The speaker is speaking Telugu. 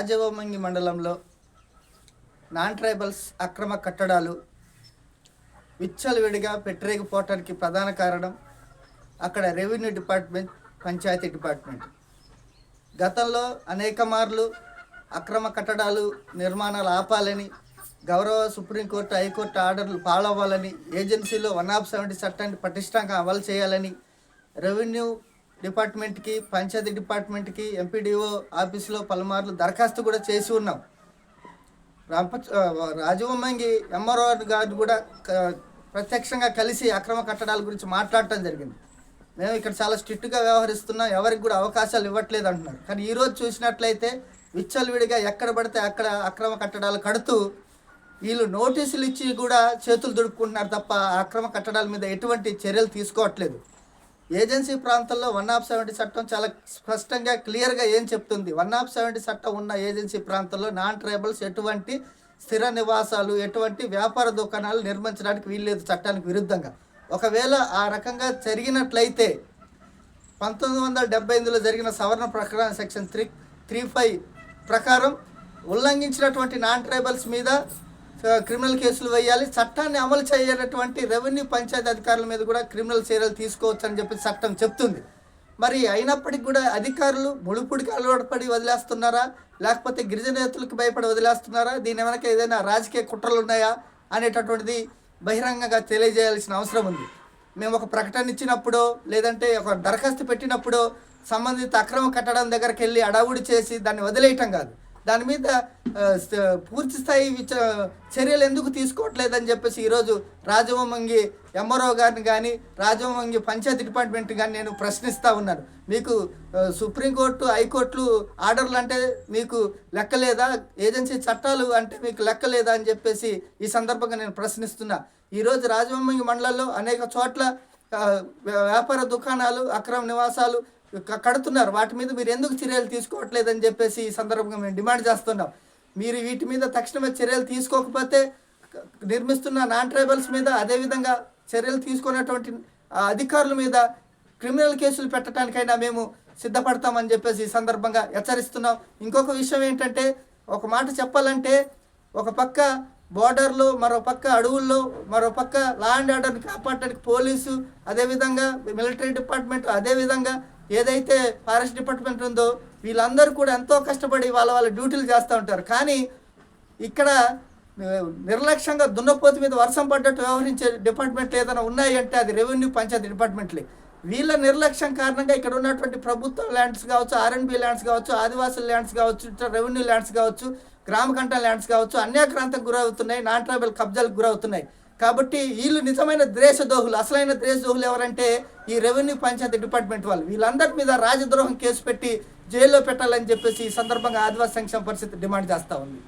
రాజవోమంగి మండలంలో నాన్ ట్రైబల్స్ అక్రమ కట్టడాలు విచ్చలవిడిగా పెట్టరేగిపోవటానికి ప్రధాన కారణం అక్కడ రెవెన్యూ డిపార్ట్మెంట్ పంచాయతీ డిపార్ట్మెంట్. గతంలో అనేక మార్లు అక్రమ కట్టడాలు నిర్మాణాలు ఆపాలని గౌరవ సుప్రీంకోర్టు హైకోర్టు ఆర్డర్లు ఫాలో అవ్వాలని ఏజెన్సీలో వన్ ఆఫ్ సెవెంటీ చట్టాన్ని పటిష్టంగా అమలు చేయాలని రెవెన్యూ డిపార్ట్మెంట్కి పంచాయతీ డిపార్ట్మెంట్కి ఎంపీడీఓ ఆఫీసులో పలుమార్లు దరఖాస్తు కూడా చేసి ఉన్నాం. రాంప రాజవమ్మంగి ఎంఆర్ఓ గారు కూడా ప్రత్యక్షంగా కలిసి అక్రమ కట్టడాల గురించి మాట్లాడటం జరిగింది. మేము ఇక్కడ చాలా స్ట్రిక్ట్గా వ్యవహరిస్తున్నాం ఎవరికి కూడా అవకాశాలు ఇవ్వట్లేదు అంటున్నారు. కానీ ఈరోజు చూసినట్లయితే విచ్చలవిడిగా ఎక్కడ పడితే అక్కడ అక్రమ కట్టడాలు కడుతూ వీళ్ళు నోటీసులు ఇచ్చి కూడా చేతులు దుడుపుకుంటున్నారు తప్ప ఆ అక్రమ కట్టడాల మీద ఎటువంటి చర్యలు తీసుకోవట్లేదు. ఏజెన్సీ ప్రాంతంలో వన్ ఆఫ్ సెవెంటీ చట్టం చాలా స్పష్టంగా క్లియర్గా ఏం చెప్తుంది? వన్ ఆఫ్ సెవెంటీ చట్టం ఉన్న ఏజెన్సీ ప్రాంతంలో నాన్ ట్రైబల్స్ ఎటువంటి స్థిర నివాసాలు ఎటువంటి వ్యాపార దుకాణాలు నిర్మించడానికి వీల్లేదు చట్టానికి విరుద్ధంగా. ఒకవేళ ఆ రకంగా జరిగినట్లయితే పంతొమ్మిది వందల డెబ్బై ఎనిమిదిలో జరిగిన సవరణ ప్రకారం సెక్షన్ త్రీ త్రీ ఫైవ్ ప్రకారం ఉల్లంఘించినటువంటి నాన్ ట్రైబల్స్ మీద క్రిమినల్ కేసులు వేయాలి. చట్టాన్ని అమలు చేయనటువంటి రెవెన్యూ పంచాయతీ అధికారుల మీద కూడా క్రిమినల్ చర్యలు తీసుకోవచ్చు అని చెప్పి చట్టం చెప్తుంది. మరి అయినప్పటికీ కూడా అధికారులు ముడిపుడికి అలవాటుపడి వదిలేస్తున్నారా? లేకపోతే గిరిజనేతలకు భయపడి వదిలేస్తున్నారా? దీని వెనక ఏదైనా రాజకీయ కుట్రలు ఉన్నాయా? అనేటటువంటిది బహిరంగంగా తెలియజేయాల్సిన అవసరం ఉంది. మేము ఒక ప్రకటన ఇచ్చినప్పుడు లేదంటే ఒక దరఖాస్తు పెట్టినప్పుడు సంబంధిత అక్రమ కట్టడం దగ్గరికి వెళ్ళి అడావుడి చేసి దాన్ని వదిలేయటం కాదు. దాని మీద పూర్తి స్థాయి విచ చర్యలు ఎందుకు తీసుకోవట్లేదని చెప్పేసి ఈరోజు రాజవమంగి ఎంఆర్ఓ గారిని కానీ రాజవమంగి పంచాయతీ డిపార్ట్మెంట్ కానీ నేను ప్రశ్నిస్తూ ఉన్నాను. మీకు సుప్రీంకోర్టు హైకోర్టులు ఆర్డర్లు అంటే మీకు లెక్కలేదా? ఏజెన్సీ చట్టాలు అంటే మీకు లెక్కలేదా అని చెప్పేసి ఈ సందర్భంగా నేను ప్రశ్నిస్తున్నా. ఈరోజు రాజవమంగి మండలంలో అనేక చోట్ల వ్యాపార దుకాణాలు అక్రమ నివాసాలు కడుతున్నారు. వాటి మీద మీరు ఎందుకు చర్యలు తీసుకోవట్లేదని చెప్పేసి ఈ సందర్భంగా మేము డిమాండ్ చేస్తున్నాం. మీరు వీటి మీద తక్షణమే చర్యలు తీసుకోకపోతే నిర్మిస్తున్న నాన్ ట్రైబల్స్ మీద అదేవిధంగా చర్యలు తీసుకున్నటువంటి అధికారుల మీద క్రిమినల్ కేసులు పెట్టడానికైనా మేము సిద్ధపడతామని చెప్పేసి ఈ సందర్భంగా హెచ్చరిస్తున్నాం. ఇంకొక విషయం ఏంటంటే ఒక మాట చెప్పాలంటే ఒక పక్క బోర్డర్లో మరో పక్క అడవుల్లో మరో పక్క లా అండ్ ఆర్డర్ని కాపాడడానికి పోలీసు అదేవిధంగా మిలిటరీ డిపార్ట్మెంట్ అదేవిధంగా ఏదైతే ఫారెస్ట్ డిపార్ట్మెంట్ ఉందో వీళ్ళందరూ కూడా ఎంతో కష్టపడి వాళ్ళ వాళ్ళ డ్యూటీలు చేస్తూ ఉంటారు. కానీ ఇక్కడ నిర్లక్ష్యంగా దున్నపోతు మీద వర్షం పడ్డట్టు వ్యవహరించే డిపార్ట్మెంట్లు ఏదైనా ఉన్నాయి అంటే అది రెవెన్యూ పంచాయతీ డిపార్ట్మెంట్లే. వీళ్ళ నిర్లక్ష్యం కారణంగా ఇక్కడ ఉన్నటువంటి ప్రభుత్వ ల్యాండ్స్ కావచ్చు ఆర్ఎన్బి ల్యాండ్స్ కావచ్చు ఆదివాసుల ల్యాండ్స్ కావచ్చు రెవెన్యూ ల్యాండ్స్ కావచ్చు గ్రామకంఠ ల్యాండ్స్ కావచ్చు అన్యాక్రాంతకు గురవుతున్నాయి నాన్ ట్రైబల్ కబ్జాలకు గురవుతున్నాయి. కాబట్టి వీళ్ళు నిజమైన ద్వేషదోహులు అసలైన ద్వేషదోహులు ఎవరంటే ఈ రెవెన్యూ పంచాయతీ డిపార్ట్మెంట్ వాళ్ళు. వీళ్ళందరి మీద రాజద్రోహం కేసు పెట్టి జైల్లో పెట్టాలని చెప్పేసి ఈ సందర్భంగా ఆదివాసీ సంక్షేమ పరిస్థితి డిమాండ్ చేస్తూ ఉంది.